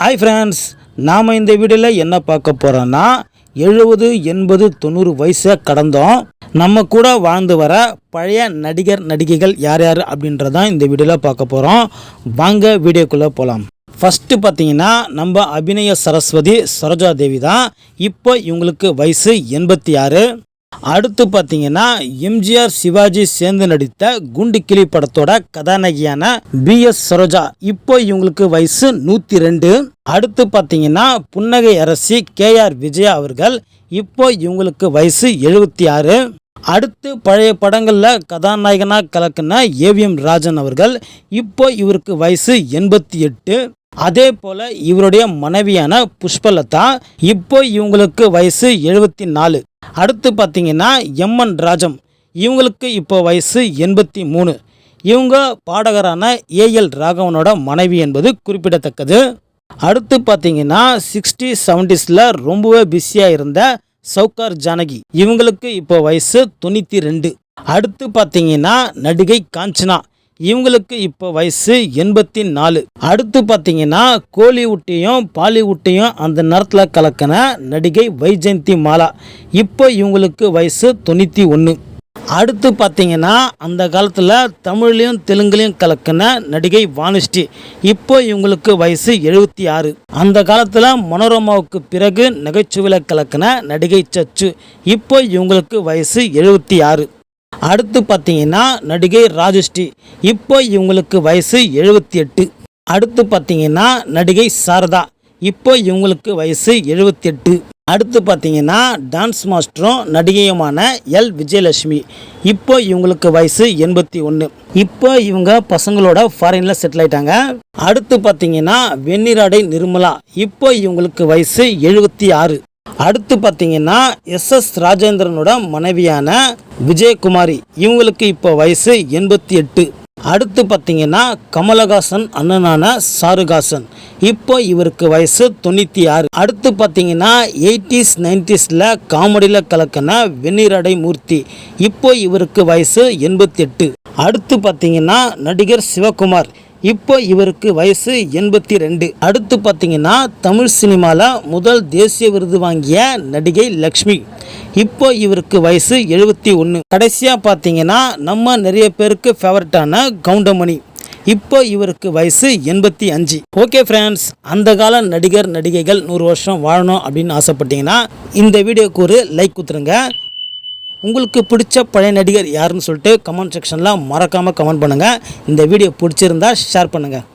Hi friends நாம் இந்த வீடியோவில் என்ன பார்க்க போகிறோன்னா எழுபது எண்பது தொண்ணூறு வயசை கடந்தோம். நம்ம கூட வாழ்ந்து வர பழைய நடிகர் நடிகைகள் யார் யார் அப்படின்றதான் இந்த வீடியோவில் பார்க்க போகிறோம் வாங்க வீடியோக்குள்ளே போகலாம் ஃபஸ்ட்டு பார்த்தீங்கன்னா நம்ம அபிநய சரஸ்வதி சரோஜா தேவி தான். இப்போ இவங்களுக்கு வயசு எண்பத்தி ஆறு. அடுத்து பார்த்தீங்கன்னா எம்ஜிஆர் சிவாஜி சேர்ந்து நடித்த குண்டுக்கிளி படத்தோட கதாநாயகியான பி எஸ் சரோஜா. இப்போ இவங்களுக்கு வயசு நூற்றி ரெண்டு அடுத்து பார்த்தீங்கன்னா புன்னகை அரசி கே ஆர் விஜயா அவர்கள். இப்போ இவங்களுக்கு வயசு எழுபத்தி ஆறு. அடுத்து பழைய படங்களில் கதாநாயகனாக கலக்குன ஏவிஎம் ராஜன் அவர்கள். இப்போ இவருக்கு வயசு எண்பத்தி எட்டு. அதே போல் இவருடைய மனைவியான புஷ்பலதா. இப்போ இவங்களுக்கு வயசு எழுபத்தி நாலு. அடுத்து பார்த்திங்கன்னா எம்என் ராஜம். இவங்களுக்கு இப்போ வயசு எண்பத்தி மூணு. இவங்க பாடகரான ஏஎல் ராகவனோட மனைவி என்பது குறிப்பிடத்தக்கது. அடுத்து பார்த்தீங்கன்னா சிக்ஸ்டி செவன்டிஸில் ரொம்பவே பிஸியாக இருந்த சவுகார் ஜானகி. இவங்களுக்கு இப்போ வயசு தொண்ணூற்றி ரெண்டு. அடுத்து பார்த்தீங்கன்னா நடிகை காஞ்சனா. இவங்களுக்கு இப்போ வயசு எண்பத்தி நாலு அடுத்து பார்த்தீங்கன்னா கோலிவுட்டையும் பாலிவுட்டையும் அந்த நேரத்தில் கலக்கின நடிகை வைஜெயந்தி மாலா. இப்போ இவங்களுக்கு வயசு தொண்ணூற்றி ஒன்று அடுத்து பார்த்தீங்கன்னா அந்த காலத்தில் தமிழ்லையும் தெலுங்குலையும் கலக்கின நடிகை வானுஸ்ரீ இப்போ இவங்களுக்கு வயசு எழுபத்தி ஆறு. அந்த காலத்தில் மனோரமாவுக்கு பிறகு நகைச்சுவையில் கலக்கின நடிகை சச்சு. இப்போ இவங்களுக்கு வயசு எழுபத்தி ஆறு. அடுத்து பார்த்தீங்கன்னா நடிகை ராஜஸ்ரீ. இப்போ இவங்களுக்கு வயசு எழுபத்தி எட்டு. அடுத்து பார்த்தீங்கன்னா நடிகை சாரதா. இப்போ இவங்களுக்கு வயசு எழுபத்தி எட்டு. அடுத்து பார்த்தீங்கன்னா டான்ஸ் மாஸ்டரும் நடிகையுமான எல். விஜயலட்சுமி. இப்போ இவங்களுக்கு வயசு எண்பத்தி ஒன்று. இப்போ இவங்க பசங்களோட ஃபாரினில் செட்டில் ஆயிட்டாங்க. அடுத்து பார்த்தீங்கன்னா வெண்ணிராடை நிர்மலா. இப்போ இவங்களுக்கு வயசு எழுபத்தி ஆறு. அடுத்து பார்த்தீங்கன்னா எஸ் எஸ் ராஜேந்திரனோட மனைவியான விஜயகுமாரி. இவங்களுக்கு இப்போ வயசு எண்பத்தி எட்டு. அடுத்து பார்த்தீங்கன்னா கமலஹாசன் அண்ணனான சாருகாசன் இப்போ இவருக்கு வயசு தொண்ணூற்றி ஆறு. அடுத்து பார்த்தீங்கன்னா எயிட்டிஸ் நைன்டிஸில் காமெடியில் கலக்கின வெந்நீரடை மூர்த்தி. இப்போ இவருக்கு வயசு எண்பத்தி எட்டு. அடுத்து பார்த்தீங்கன்னா நடிகர் சிவகுமார். இப்போ இவருக்கு வயசு எண்பத்தி ரெண்டு. அடுத்து பார்த்தீங்கன்னா தமிழ் சினிமாவில் முதல் தேசிய விருது வாங்கிய நடிகை லக்ஷ்மி. இப்போ இவருக்கு வயசு எழுபத்தி ஒன்று. கடைசியாக பார்த்தீங்கன்னா நம்ம நிறைய பேருக்கு ஃபேவரட்டான கவுண்டமணி. இப்போ இவருக்கு வயசு எண்பத்தி அஞ்சு. ஓகே ஃப்ரெண்ட்ஸ் அந்த கால நடிகர் நடிகைகள் நூறு வருஷம் வாழணும் அப்படின்னு ஆசைப்பட்டீங்கன்னா இந்த வீடியோக்கு ஒரு லைக் கொடுத்துருங்க. உங்களுக்கு பிடிச்ச பழைய நடிகர் யாருன்னு சொல்லிட்டு கமெண்ட் செக்ஷனில் மறக்காமல் கமெண்ட் பண்ணுங்கள் இந்த வீடியோ பிடிச்சிருந்தா ஷேர் பண்ணுங்கள்